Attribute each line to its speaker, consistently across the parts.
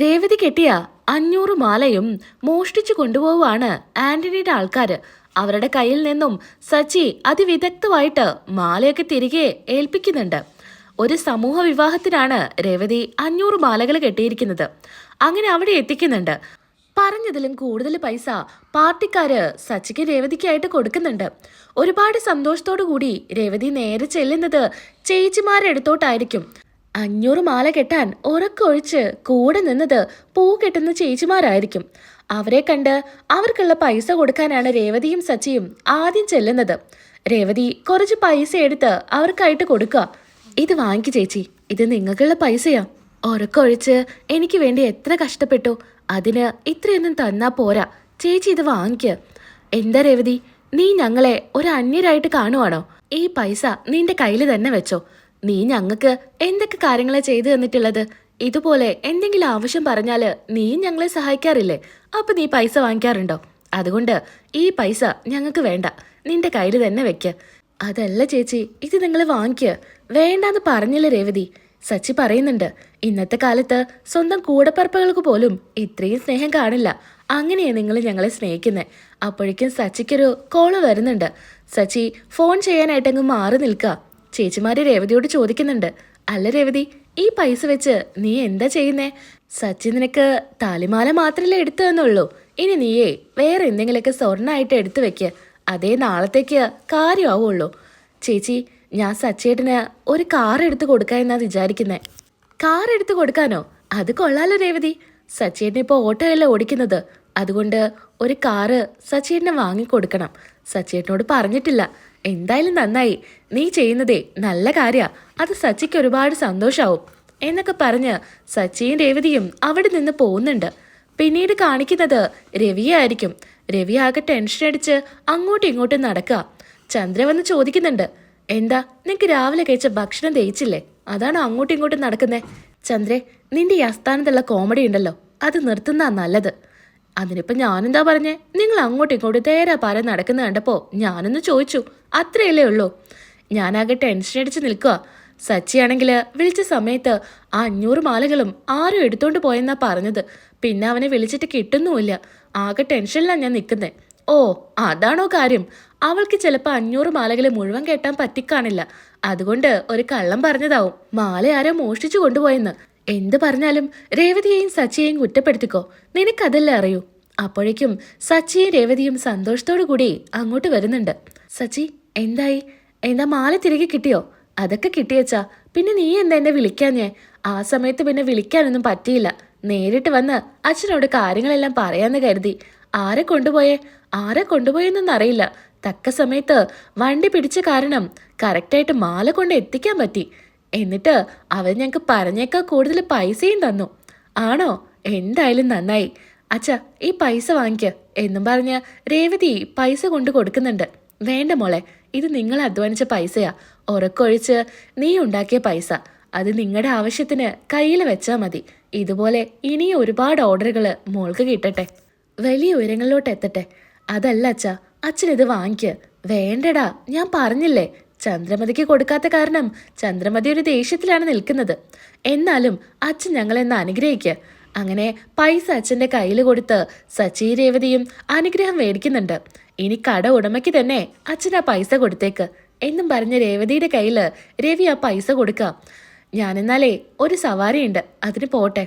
Speaker 1: രേവതി കെട്ടിയ അഞ്ഞൂറ് മാലയും മോഷ്ടിച്ചു കൊണ്ടുപോവുകയാണ് ആന്റണിയുടെ ആൾക്കാർ അവരുടെ കയ്യിൽ നിന്നും സച്ചി അതിവിദഗ്ധമായിട്ട് മാലയൊക്കെ തിരികെ ഏൽപ്പിക്കുന്നുണ്ട്. ഒരു സമൂഹ വിവാഹത്തിനാണ് രേവതി അഞ്ഞൂറ് മാലകൾ കെട്ടിയിരിക്കുന്നത്. അങ്ങനെ അവിടെ എത്തിക്കുന്നുണ്ട്. പറഞ്ഞതിലും കൂടുതൽ പൈസ പാർട്ടിക്കാര് സച്ചിക്ക് രേവതിക്കായിട്ട് കൊടുക്കുന്നുണ്ട്. ഒരുപാട് സന്തോഷത്തോടു കൂടി രേവതി നേരെ ചെല്ലുന്നത് ചേച്ചിമാരെടുത്തോട്ടായിരിക്കും അഞ്ഞൂറ് മാല കെട്ടാൻ ഉറക്കൊഴിച്ച് കൂടെ നിന്നത് പൂ കെട്ടുന്ന ചേച്ചിമാരായിരിക്കും. അവരെ കണ്ട് അവർക്കുള്ള പൈസ കൊടുക്കാനാണ് രേവതിയും സച്ചിയും ആദ്യം ചെല്ലുന്നത്. രേവതി കുറച്ച് പൈസ എടുത്ത് അവർക്കായിട്ട് കൊടുക്കുക. ഇത് വാങ്ങിക്കു ചേച്ചി. ഇത് നിങ്ങൾക്കുള്ള പൈസയാ. ഉറക്കൊഴിച്ച് എനിക്ക് വേണ്ടി എത്ര കഷ്ടപ്പെട്ടു. അതിന് ഇത്രയൊന്നും തന്നാ പോരാ. ചേച്ചി ഇത് വാങ്ങിക്ക്. എന്താ രേവതി? നീ ഞങ്ങളെ ഒരു അന്യരായിട്ട് കാണുവാണോ? ഈ പൈസ നിന്റെ കയ്യിൽ തന്നെ വെച്ചോ. നീ ഞങ്ങൾക്ക് എന്തൊക്കെ കാര്യങ്ങളെ ചെയ്തു തന്നിട്ടുള്ളത്? ഇതുപോലെ എന്തെങ്കിലും ആവശ്യം പറഞ്ഞാൽ നീ ഞങ്ങളെ സഹായിക്കാറില്ലേ? അപ്പൊ നീ പൈസ വാങ്ങിക്കാറുണ്ടോ? അതുകൊണ്ട് ഈ പൈസ ഞങ്ങൾക്ക് വേണ്ട. നിന്റെ കയ്യിൽ തന്നെ വെക്ക്. അതല്ല ചേച്ചി ഇത് നിങ്ങൾ വാങ്ങിക്ക്. വേണ്ടാന്ന് പറഞ്ഞില്ല രേവതി? സച്ചി പറയുന്നുണ്ട് ഇന്നത്തെ കാലത്ത് സ്വന്തം കൂടപ്പറപ്പുകൾക്ക് പോലും ഇത്രയും സ്നേഹം കാണില്ല. അങ്ങനെയാ നിങ്ങൾ ഞങ്ങളെ സ്നേഹിക്കുന്നത് അപ്പോഴേക്കും സച്ചിക്കൊരു കോൾ വരുന്നുണ്ട്. സച്ചി ഫോൺ ചെയ്യാനായിട്ടങ്ങ് മാറി നിൽക്കുക ചേച്ചിമാര് രേവതിയോട് ചോദിക്കുന്നുണ്ട്. അല്ല രേവതി ഈ പൈസ വെച്ച് നീ എന്താ ചെയ്യുന്നേ? സച്ചി നിനക്ക് താലിമാല മാത്രല്ലേ എടുത്തു തന്നുള്ളൂ. ഇനി നീയേ വേറെ എന്തെങ്കിലുമൊക്കെ സ്വർണമായിട്ട് എടുത്തു വെക്ക്. അതേ നാളത്തേക്ക് കാര്യമാവുള്ളൂ. ചേച്ചി ഞാൻ സച്ചേട്ടന് ഒരു കാർ എടുത്തു കൊടുക്കാൻ എന്നാ വിചാരിക്കുന്നേ. കാർ എടുത്തു കൊടുക്കാനോ? അത് കൊള്ളാലോ രേവതി. സച്ചേട്ടൻ ഇപ്പോൾ ഓട്ടോയല്ല ഓടിക്കുന്നത്. അതുകൊണ്ട് ഒരു കാറ് സച്ചേട്ടന് വാങ്ങിക്കൊടുക്കണം സച്ചേട്ടനോട് പറഞ്ഞിട്ടില്ല. എന്തായാലും നന്നായി. നീ ചെയ്യുന്നതേ നല്ല കാര്യ. അത് സച്ചിക്ക് ഒരുപാട് സന്തോഷാവും. എന്നൊക്കെ പറഞ്ഞ് സച്ചിയും രേവതിയും അവിടെ നിന്ന് പോകുന്നുണ്ട്. പിന്നീട് കാണിക്കുന്നത് രവിയായിരിക്കും രവി ആകെ ടെൻഷൻ അടിച്ച് അങ്ങോട്ടും ഇങ്ങോട്ടും നടക്കുക ചന്ദ്ര വന്ന് ചോദിക്കുന്നുണ്ട് എന്താ നിനക്ക് രാവിലെ കഴിച്ച ഭക്ഷണം ദഹിച്ചില്ലേ? അതാണ് അങ്ങോട്ടും ഇങ്ങോട്ടും നടക്കുന്നേ? ചന്ദ്രേ നിന്റെ ഈ അസ്ഥാനത്തുള്ള കോമഡി ഉണ്ടല്ലോ. അത് നിർത്തുന്നതാ നല്ലത്. അതിനിപ്പോ ഞാനെന്താ പറഞ്ഞേ? നിങ്ങൾ അങ്ങോട്ടും ഇങ്ങോട്ടും തേരാ പാര നടക്കുന്ന കണ്ടപ്പോ ഞാനൊന്ന് ചോദിച്ചു. അത്രയല്ലേ ഉള്ളൂ. ഞാനാകെ ടെൻഷൻ അടിച്ച് നിൽക്കുക സച്ചിയാണെങ്കിൽ വിളിച്ച സമയത്ത് ആ അഞ്ഞൂറ് മാലകളും ആരും എടുത്തോണ്ട് പോയെന്നാ പറഞ്ഞത്. പിന്നെ അവനെ വിളിച്ചിട്ട് കിട്ടുന്നുമില്ല. ആകെ ടെൻഷനിലാണ് ഞാൻ നിൽക്കുന്നത് ഓ അതാണോ കാര്യം. അവൾക്ക് ചിലപ്പോൾ അഞ്ഞൂറ് മാലകൾ മുഴുവൻ കേട്ടാൻ പറ്റിക്കാണില്ല. അതുകൊണ്ട് ഒരു കള്ളം പറഞ്ഞതാവും. മാല ആരോ മോഷ്ടിച്ചു കൊണ്ടുപോയെന്ന്. എന്ത് പറഞ്ഞാലും രേവതിയെയും സച്ചിയെയും കുറ്റപ്പെടുത്തിക്കോ. നിനക്കതല്ലേ അറിയൂ. അപ്പോഴേക്കും സച്ചിയും രേവതിയും സന്തോഷത്തോടു കൂടി അങ്ങോട്ട് വരുന്നുണ്ട്. സച്ചി എന്തായി? എന്താ മാല തിരികെ കിട്ടിയോ? അതൊക്കെ കിട്ടിയച്ചാ. പിന്നെ നീ എന്താ എന്നെ വിളിക്കാൻ ഞാൻ ആ സമയത്ത് പിന്നെ വിളിക്കാനൊന്നും പറ്റിയില്ല. നേരിട്ട് വന്ന് അച്ഛനോട് കാര്യങ്ങളെല്ലാം പറയാന്ന് കരുതി. ആരെ കൊണ്ടുപോയേ? ആരെ കൊണ്ടുപോയെന്നൊന്നും അറിയില്ല. തക്ക സമയത്ത് വണ്ടി പിടിച്ച കാരണം കറക്റ്റായിട്ട് മാല കൊണ്ട് എത്തിക്കാൻ പറ്റി. എന്നിട്ട് അവൻ ഞങ്ങൾക്ക് പറഞ്ഞേക്കാൾ കൂടുതൽ പൈസയും തന്നു. ആണോ? എന്തായാലും നന്നായി. അച്ഛ ഈ പൈസ വാങ്ങിക്ക എന്നും പറഞ്ഞ് രേവതി പൈസ കൊണ്ട് കൊടുക്കുന്നുണ്ട്. വേണ്ട മോളെ ഇത് നിങ്ങൾ അധ്വാനിച്ച പൈസയാ. ഉറക്കൊഴിച്ച് നീ ഉണ്ടാക്കിയ പൈസ. അത് നിങ്ങളുടെ ആവശ്യത്തിന് കയ്യിൽ വെച്ചാൽ മതി. ഇതുപോലെ ഇനിയും ഒരുപാട് ഓർഡറുകൾ മോൾക്ക് കിട്ടട്ടെ. വലിയ ഉയരങ്ങളിലോട്ട് എത്തട്ടെ അതല്ല അച്ഛാ അച്ഛൻ ഇത് വാങ്ങിക്ക്. വേണ്ടടാ ഞാൻ പറഞ്ഞില്ലേ? ചന്ദ്രമതിക്ക് കൊടുക്കാത്ത കാരണം ചന്ദ്രമതി ഒരു ദേഷ്യത്തിലാണ് നിൽക്കുന്നത്. എന്നാലും അച്ഛൻ ഞങ്ങളെന്ന് അനുഗ്രഹിക്കുക അങ്ങനെ പൈസ അച്ഛന്റെ കയ്യിൽ കൊടുത്ത് സച്ചി രേവതിയും അനുഗ്രഹം മേടിക്കുന്നുണ്ട്. ഇനി കട ഉടമയ്ക്ക് തന്നെ അച്ഛൻ ആ പൈസ കൊടുത്തേക്ക്. എന്നും പറഞ്ഞ രേവതിയുടെ കയ്യിൽ രവി ആ പൈസ കൊടുക്കാം. ഞാനെന്നാലേ ഒരു സവാരിയുണ്ട് അതിന് പോട്ടെ.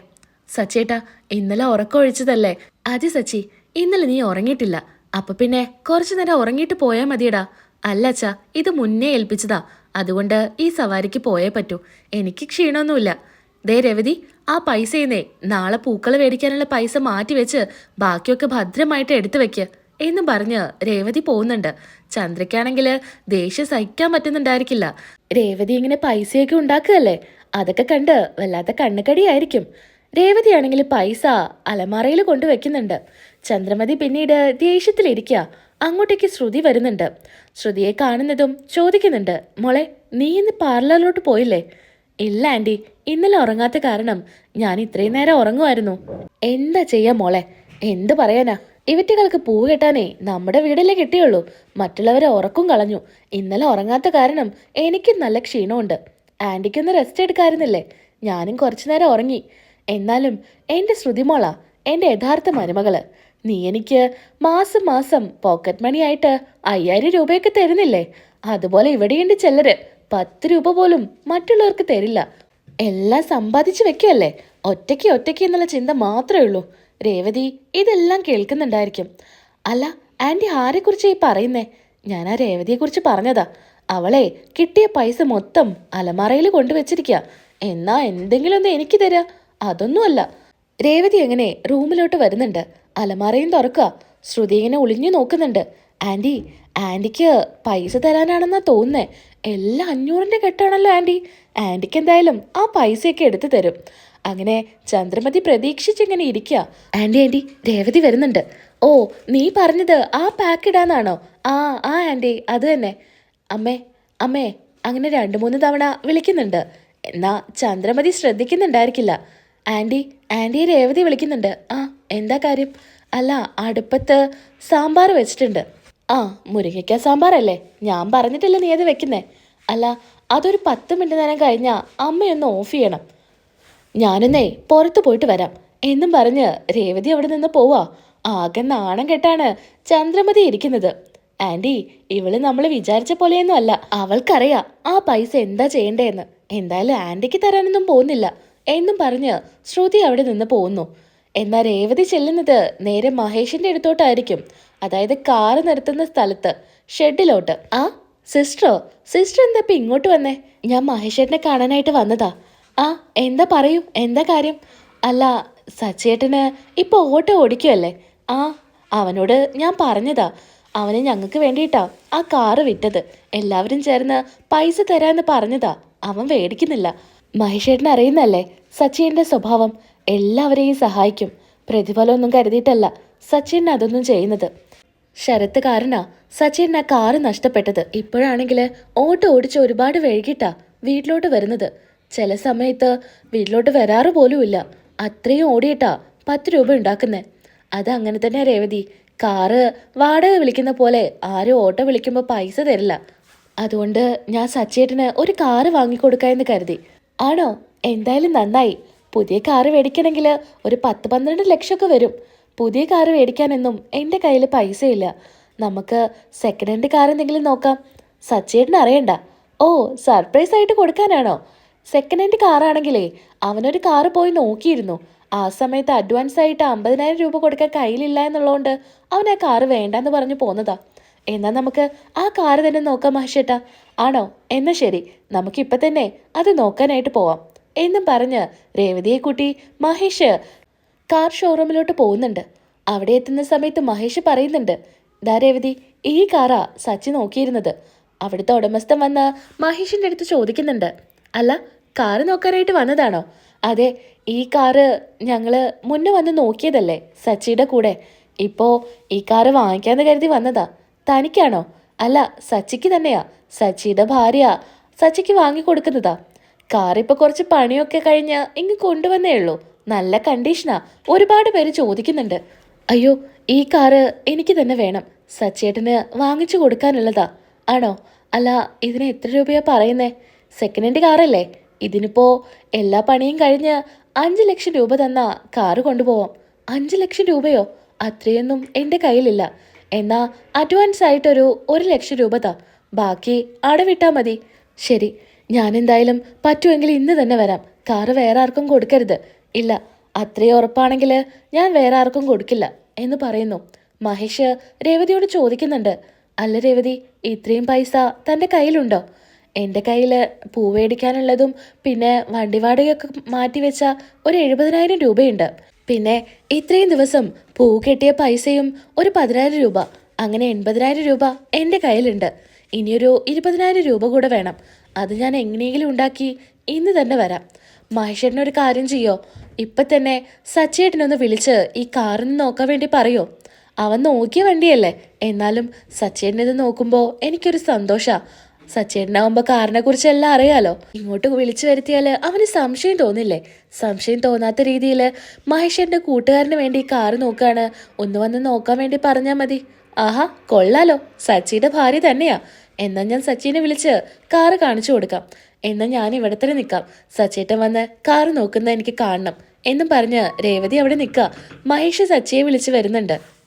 Speaker 1: സച്ചേട്ടാ ഇന്നലെ ഉറക്കമൊഴിച്ചതല്ലേ അതെ സച്ചി ഇന്നലെ നീ ഉറങ്ങിയിട്ടില്ല. അപ്പൊ പിന്നെ കുറച്ചു നേരം ഉറങ്ങിയിട്ട് പോയാൽ മതിയടാ. അല്ല അച്ഛാ ഇത് മുന്നേ ഏൽപ്പിച്ചതാ. അതുകൊണ്ട് ഈ സവാരിക്ക് പോയേ പറ്റൂ. എനിക്ക് ക്ഷീണമൊന്നുമില്ല. ദേ രവതി ആ പൈസയെന്നേ നാളെ പൂക്കൾ മേടിക്കാനുള്ള പൈസ മാറ്റി വെച്ച് ബാക്കിയൊക്കെ ഭദ്രമായിട്ട് എടുത്തു വെക്ക് എന്ന് പറഞ്ഞ് രേവതി പോകുന്നുണ്ട്. ചന്ദ്രയ്ക്കാണെങ്കിൽ ദേഷ്യം സഹിക്കാൻ പറ്റുന്നുണ്ടായിരിക്കില്ല. രേവതി ഇങ്ങനെ പൈസയൊക്കെ ഉണ്ടാക്കുകയല്ലേ? അതൊക്കെ കണ്ട് വല്ലാത്ത കണ്ണുകടിയായിരിക്കും. രേവതിയാണെങ്കിൽ പൈസ അലമാറയിൽ കൊണ്ടുവയ്ക്കുന്നുണ്ട് ചന്ദ്രമതി പിന്നീട് ദേഷ്യത്തിലിരിക്കുക അങ്ങോട്ടേക്ക് ശ്രുതി വരുന്നുണ്ട്. ശ്രുതിയെ കാണുന്നതും ചോദിക്കുന്നുണ്ട് മോളെ നീ ഇന്ന് പാർലറിലോട്ട് പോയില്ലേ? ഇല്ല ആന്റി. ഇന്നലെ ഉറങ്ങാത്ത കാരണം ഞാൻ ഇത്രയും നേരം ഉറങ്ങുമായിരുന്നു. എന്താ ചെയ്യാ മോളെ? എന്ത് പറയാനാ? ഇവറ്റകൾക്ക് പൂ കെട്ടാനേ നമ്മുടെ വീടല്ലേ കിട്ടിയുള്ളൂ. മറ്റുള്ളവരെ ഉറക്കും കളഞ്ഞു. ഇന്നലെ ഉറങ്ങാത്ത കാരണം എനിക്കും നല്ല ക്ഷീണമുണ്ട്. ആന്റിക്കൊന്ന് റെസ്റ്റ് എടുക്കാറുന്നില്ലേ ഞാനും കുറച്ചു നേരം ഉറങ്ങി. എന്നാലും എന്റെ ശ്രുതിമോളാ എന്റെ യഥാർത്ഥ മരുമകൾ. നീ എനിക്ക് മാസം മാസം പോക്കറ്റ് മണിയായിട്ട് അയ്യായിരം രൂപയൊക്കെ തരുന്നില്ലേ? അതുപോലെ ഇവിടെയുണ്ട് ചിലര്. പത്ത് രൂപ പോലും മറ്റുള്ളവർക്ക് തരില്ല. എല്ലാം സമ്പാദിച്ചു വെക്കുമല്ലേ ഒറ്റയ്ക്ക് ഒറ്റയ്ക്ക് എന്നുള്ള ചിന്ത മാത്രമേ ഉള്ളൂ. രേവതി ഇതെല്ലാം കേൾക്കുന്നുണ്ടായിരിക്കും. അല്ല ആന്റി ആരെക്കുറിച്ച് ഈ പറയുന്നേ? ഞാൻ ആ രേവതിയെ കുറിച്ച് പറഞ്ഞതാ. അവളെ കിട്ടിയ പൈസ മൊത്തം അലമാറയിൽ കൊണ്ടുവച്ചിരിക്കുക എന്നാ എന്തെങ്കിലും ഒന്ന് എനിക്ക് തരാ. അതൊന്നുമല്ല. രേവതി എങ്ങനെ റൂമിലോട്ട് വരുന്നുണ്ട്? അലമാറയും തുറക്കുക. ശ്രുതി ഇങ്ങനെ ഒളിഞ്ഞു നോക്കുന്നുണ്ട്. ആന്റി ആന്റിക്ക് പൈസ തരാനാണെന്നാ തോന്നുന്നേ. എല്ലാം അഞ്ഞൂറിന്റെ കെട്ടാണല്ലോ ആന്റി ആന്റിക്ക് എന്തായാലും ആ പൈസയൊക്കെ എടുത്തു തരും. അങ്ങനെ ചന്ദ്രമതി പ്രതീക്ഷിച്ചിങ്ങനെ ഇരിക്കുക. ആന്റി ആന്റി രേവതി വരുന്നുണ്ട്. ഓ നീ പറഞ്ഞത് ആ പാക്ക് ഇടാന്നാണോ? ആ ആ ആന്റി അത് തന്നെ. അമ്മേ അമ്മേ അങ്ങനെ രണ്ട് മൂന്ന് തവണ വിളിക്കുന്നുണ്ട്. എന്നാ ചന്ദ്രമതി ശ്രദ്ധിക്കുന്നുണ്ടായിരിക്കില്ല. ആന്റി ആന്റിയെ രേവതി വിളിക്കുന്നുണ്ട്. ആ എന്താ കാര്യം? അല്ല അടുപ്പത്ത് സാമ്പാർ വെച്ചിട്ടുണ്ട്. ആ മുരിങ്ങയ്ക്ക സാമ്പാറല്ലേ? ഞാൻ പറഞ്ഞിട്ടില്ല നീ അത് വെക്കുന്നേ? അല്ല അതൊരു പത്ത് മിനിറ്റ് നേരം കഴിഞ്ഞാൽ അമ്മയൊന്ന് ഓഫ് ചെയ്യണം. ഞാനൊന്നേ പുറത്ത് പോയിട്ട് വരാം. എന്നും പറഞ്ഞ് രേവതി അവിടെ നിന്ന് പോവാ. ആകെ നാണം കെട്ടാണ് ചന്ദ്രമതി ഇരിക്കുന്നത്. ആന്റി ഇവൾ നമ്മൾ വിചാരിച്ച പോലെയൊന്നും അല്ല. അവൾക്കറിയാം ആ പൈസ എന്താ ചെയ്യണ്ടേന്ന് എന്തായാലും ആന്റിക്ക് തരാനൊന്നും പോകുന്നില്ല. എന്നും പറഞ്ഞ് ശ്രുതി അവിടെ നിന്ന് പോകുന്നു. എന്നാൽ രേവതി ചെല്ലുന്നത് നേരെ മഹേഷിന്റെ അടുത്തോട്ടായിരിക്കും. അതായത് കാറ് നിർത്തുന്ന സ്ഥലത്ത് ഷെഡിലോട്ട്. ആ സിസ്റ്ററോ സിസ്റ്റർ എന്താ ഇപ്പൊ ഇങ്ങോട്ട് വന്നേ? ഞാൻ മഹേഷേട്ടനെ കാണാനായിട്ട് വന്നതാ. ആ എന്താ പറയൂ? എന്താ കാര്യം? അല്ല സച്ചേട്ടന് ഇപ്പൊ ഓട്ടോ ഓടിക്കുമല്ലേ ആ അവനോട് ഞാൻ പറഞ്ഞതാ. അവന് ഞങ്ങൾക്ക് വേണ്ടിയിട്ടാ ആ കാറ് വിറ്റത് എല്ലാവരും ചേർന്ന് പൈസ തരാന്ന് പറഞ്ഞതാ. അവൻ മേടിക്കുന്നില്ല മഹേഷേട്ടൻ അറിയുന്നല്ലേ സച്ചിന്റെ സ്വഭാവം. എല്ലാവരെയും സഹായിക്കും. പ്രതിഫലമൊന്നും കരുതിയിട്ടല്ല സച്ചിൻ അതൊന്നും ചെയ്യുന്നത്. ശരത്ത് കാരനാ. സച്ചിൻ ആ കാറ് നഷ്ടപ്പെട്ടത്. ഇപ്പോഴാണെങ്കിൽ ഓട്ടോ ഓടിച്ച് ഒരുപാട് വൈകിട്ടാ വീട്ടിലോട്ട് വരുന്നത്. ചില സമയത്ത് വീട്ടിലോട്ട് വരാറ് പോലുമില്ല. അത്രയും ഓടിയിട്ടാ പത്ത് രൂപ ഉണ്ടാക്കുന്നേ. അത് അങ്ങനെ തന്നെ രേവതി. കാറ് വാടക വിളിക്കുന്ന പോലെ ആരും ഓട്ടോ വിളിക്കുമ്പോൾ പൈസ തരില്ല. അതുകൊണ്ട് ഞാൻ സച്ചേട്ടന് ഒരു കാറ് വാങ്ങിക്കൊടുക്കാമെന്ന് കരുതി. ആണോ? എന്തായാലും നന്നായി. പുതിയ കാറ് മേടിക്കണമെങ്കിൽ ഒരു പത്ത് പന്ത്രണ്ട് ലക്ഷമൊക്കെ വരും. പുതിയ കാറ് മേടിക്കാനൊന്നും എന്റെ കയ്യിൽ പൈസയില്ല. നമുക്ക് സെക്കൻഡ് ഹാൻഡ് കാർ എന്തെങ്കിലും നോക്കാം. സച്ചേട്ടന് അറിയണ്ട. ഓ സർപ്രൈസ് ആയിട്ട് കൊടുക്കാനാണോ? സെക്കൻഡ് ഹാൻഡ് കാറാണെങ്കിലേ അവനൊരു കാറ് പോയി നോക്കിയിരുന്നു. ആ സമയത്ത് അഡ്വാൻസ് ആയിട്ട് അമ്പതിനായിരം രൂപ കൊടുക്കാൻ കയ്യിലില്ല എന്നുള്ളതുകൊണ്ട് അവൻ ആ കാറ് വേണ്ടെന്ന് പറഞ്ഞു പോന്നതാ. എന്നാൽ നമുക്ക് ആ കാറ് തന്നെ നോക്കാം മഹേഷേട്ടാ. ആണോ? എന്നാ ശരി. നമുക്ക് ഇപ്പം തന്നെ അത് നോക്കാനായിട്ട് പോവാം. എന്നും പറഞ്ഞ് രേവതിയെ കൂട്ടി മഹേഷ് കാർ ഷോറൂമിലോട്ട് പോകുന്നുണ്ട്. അവിടെ എത്തുന്ന സമയത്ത് മഹേഷ് പറയുന്നുണ്ട് ദാ രേവതി ഈ കാറാ സച്ചി നോക്കിയിരുന്നത്. അവിടുത്തെ ഉടമസ്ഥൻ വന്ന് മഹേഷിന്റെ അടുത്ത് ചോദിക്കുന്നുണ്ട് അല്ല കാറ് നോക്കാനായിട്ട് വന്നതാണോ? അതെ ഈ കാറ് ഞങ്ങൾ മുന്നേ വന്ന് നോക്കിയതല്ലേ സച്ചിയുടെ കൂടെ. ഇപ്പോ ഈ കാറ് വാങ്ങിക്കാന്ന് കരുതി വന്നതാ. തനിക്കാണോ? അല്ല സച്ചിക്ക് തന്നെയാ. സച്ചിയുടെ ഭാര്യ. സച്ചിക്ക് വാങ്ങിക്കൊടുക്കുന്നതാ ഇപ്പൊ കുറച്ച് പണിയൊക്കെ കഴിഞ്ഞ് ഇങ്ങ് കൊണ്ടുവന്നേ ഉള്ളൂ. നല്ല കണ്ടീഷനാ. ഒരുപാട് പേര് ചോദിക്കുന്നുണ്ട്. അയ്യോ ഈ കാറ് എനിക്ക് തന്നെ വേണം. സച്ചേട്ടന് വാങ്ങിച്ചു കൊടുക്കാനുള്ളതാ. ആണോ? അല്ല ഇതിന് എത്ര രൂപയാ പറയുന്നേ? സെക്കൻഡ് ഹാൻഡ് കാറല്ലേ. ഇതിനിപ്പോ എല്ലാ പണിയും കഴിഞ്ഞ് അഞ്ച് ലക്ഷം രൂപ തന്ന കാറ് കൊണ്ടുപോവാം. അഞ്ച് ലക്ഷം രൂപയോ? അത്രയൊന്നും എന്റെ കയ്യിലില്ല. എന്നാ അഡ്വാൻസ് ആയിട്ടൊരു ഒരു ലക്ഷം രൂപ താ. ബാക്കി അടവിട്ടാ മതി. ശരി ഞാൻ എന്തായാലും പറ്റുമെങ്കിൽ ഇന്ന് തന്നെ വരാം. കാറ് വേറെ ആർക്കും കൊടുക്കരുത്. ഇല്ല അത്രയും ഉറപ്പാണെങ്കിൽ ഞാൻ വേറെ ആർക്കും കൊടുക്കില്ല എന്ന് പറയുന്നു. മഹേഷ് രേവതിയോട് ചോദിക്കുന്നുണ്ട്. അല്ല രേവതി ഇത്രയും പൈസ തന്റെ കയ്യിലുണ്ടോ? എന്റെ കയ്യിൽ പൂവേടിക്കാനുള്ളതും പിന്നെ വണ്ടി വാടകയൊക്കെ മാറ്റി വെച്ച ഒരു എഴുപതിനായിരം രൂപയുണ്ട്. പിന്നെ ഇത്രയും ദിവസം പൂ കെട്ടിയ പൈസയും ഒരു പതിനായിരം രൂപ അങ്ങനെ എൺപതിനായിരം രൂപ എന്റെ കയ്യിലുണ്ട്. ഇനിയൊരു ഇരുപതിനായിരം രൂപ കൂടെ വേണം. അത് ഞാൻ എങ്ങനെയെങ്കിലും ഉണ്ടാക്കി ഇന്ന് തന്നെ വരാം. മഹേഷേട്ടനൊരു കാര്യം ചെയ്യോ? ഇപ്പം തന്നെ സച്ചേട്ടനൊന്ന് വിളിച്ച് ഈ കാറിന് നോക്കാൻ വേണ്ടി പറയോ? അവൻ നോക്കിയ വണ്ടിയല്ലേ? എന്നാലും സച്ചേട്ടനിത് നോക്കുമ്പോൾ എനിക്കൊരു സന്തോഷാ. സച്ചേട്ടനാവുമ്പോൾ കാറിനെ കുറിച്ച് എല്ലാം അറിയാലോ. ഇങ്ങോട്ട് വിളിച്ചു വരുത്തിയാൽ അവന് സംശയം തോന്നില്ലേ? സംശയം തോന്നാത്ത രീതിയിൽ മഹേഷന്റെ കൂട്ടുകാരന് വേണ്ടി കാറ് നോക്കാണ്. ഒന്ന് വന്ന് നോക്കാൻ വേണ്ടി പറഞ്ഞാൽ മതി. ആഹാ കൊള്ളാലോ. സച്ചിയുടെ ഭാര്യ തന്നെയാ. എന്നാ ഞാൻ സച്ചിനെ വിളിച്ച് കാറ് കാണിച്ചു കൊടുക്കാം. എന്നാ ഞാൻ ഇവിടെ തന്നെ നിൽക്കാം സച്ചേട്ടൻ വന്ന് കാറ് നോക്കുന്ന എനിക്ക് കാണണം. എന്നും പറഞ്ഞ് രേവതി അവിടെ നിൽക്കുക മഹേഷ് സച്ചിയെ വിളിച്ച് വരുന്നുണ്ട്.